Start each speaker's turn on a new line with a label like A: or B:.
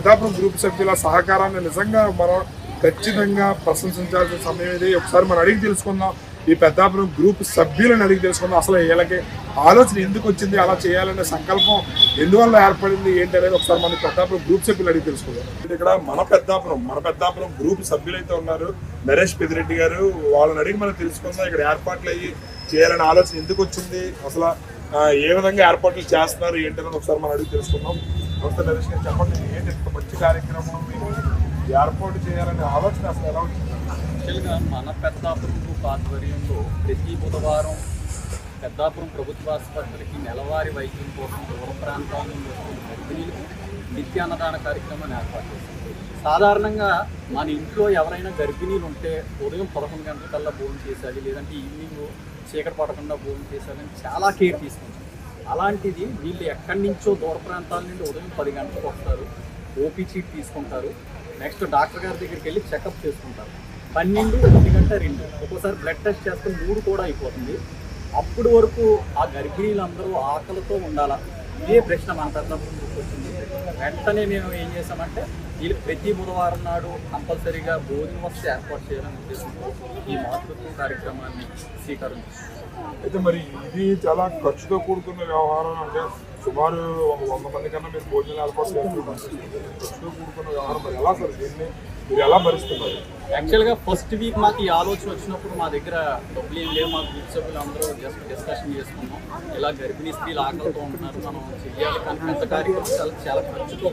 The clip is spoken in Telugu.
A: పెద్దాపురం గ్రూప్ సభ్యుల సహకారాన్ని నిజంగా మనం ఖచ్చితంగా ప్రశంసించాల్సిన సమయం ఇది. ఒకసారి మనం అడిగి తెలుసుకుందాం. ఈ పెద్దాపురం గ్రూప్ సభ్యులను అడిగి తెలుసుకుందాం. అసలు వీళ్ళకి ఆలోచన ఎందుకు వచ్చింది? అలా చేయాలనే సంకల్పం ఎందువల్ల ఏర్పడింది? ఏంటి అనేది ఒకసారి మన పెద్దాపురం గ్రూప్ సభ్యులు అడిగి తెలుసుకుందాం. ఇక్కడ మన పెద్దాపురం మన పెద్దాపురం గ్రూప్ సభ్యులైతే ఉన్నారు. నరేష్ పెదిరెడ్డి గారు వాళ్ళని అడిగి మనం తెలుసుకుందాం. ఇక్కడ ఏర్పాట్లు అయ్యి చేయాలనే ఆలోచన ఎందుకు వచ్చింది? అసలు ఏ విధంగా ఏర్పాట్లు చేస్తున్నారు? ఏంటి అనేది ఒకసారి మనం అడిగి తెలుసుకుందాం. నమస్తే నరేష్ గారు చెప్పండి ఏంటి ఇంత మంచి కార్యక్రమం? ఏర్పాటు చేయాలనే ఆలోచన అసలు ఎలా ఉంటుంది
B: యాక్చువల్గా మన పెద్దాపురం గ్రూప్ ఆధ్వర్యంలో ప్రతి బుధవారం పెద్దాపురం ప్రభుత్వ ఆసుపత్రికి నెలవారీ వైద్యం కోసం దూర ప్రాంతాల నుండి వస్తున్న గర్భిణీలకు నిత్య అన్నదాన కార్యక్రమాన్ని ఏర్పాటు చేశాం సాధారణంగా మన ఇంట్లో ఎవరైనా గర్భిణీలు ఉంటే ఉదయం పదకొండు గంటలకల్లా భోజనం చేసేది లేదంటే ఈవినింగ్ చీకటి పడకుండా భోజనం చేసేదని చాలా కేర్ తీసుకుంటాం అలాంటిది వీళ్ళు ఎక్కడి నుంచో దూర ప్రాంతాల నుండి ఉదయం పది గంటలకు వస్తారు. ఓపీ చీట్ తీసుకుంటారు. నెక్స్ట్ డాక్టర్ గారి దగ్గరికి వెళ్ళి చెకప్ చేసుకుంటారు. పన్నెండు ఒంటి గంట రెండు. ఒక్కోసారి బ్లడ్ టెస్ట్ చేస్తే మూడు కూడా అయిపోతుంది. అప్పటి వరకు ఆ గర్భిణీలందరూ ఆకలితో ఉండాలా? ఇదే ప్రశ్న మన పెద్దప్పుడు వచ్చింది వెంటనే మేము ఏం చేసామంటే వీళ్ళు ప్రతి బుధవారం నాడు కంపల్సరీగా భోజన వస్తు ఏర్పాటు చేయాలని ఉద్దేశంతో ఈ మాతృత్వ కార్యక్రమాన్ని స్వీకారం
A: అయితే మరి ఇది చాలా ఖర్చుతో కూడుకున్న వ్యవహారం అంటే సుమారు వంద మంది కన్నా మీరు భోజనాలు ఏర్పాటు చేస్తున్నారు. ఖర్చుతో కూడుకున్న వ్యవహారం ఎలా సార్? దీన్ని మీరు ఎలా భరిస్తున్నారు
B: యాక్చువల్గా ఫస్ట్ వీక్ మాకు ఈ ఆలోచన వచ్చినప్పుడు మా దగ్గర డబ్బులు ఏం లేవు. మా గ్రూప్ సభ్యులు అందరూ జస్ట్ డిస్కషన్ చేసుకున్నాం. ఇలా గర్భిణీ స్త్రీలు ఆకలితో ఉంటున్నారు మనం చెయ్యాలి. కానీ పెద్ద కార్యక్రమం చాలా చాలా ఖర్చుతో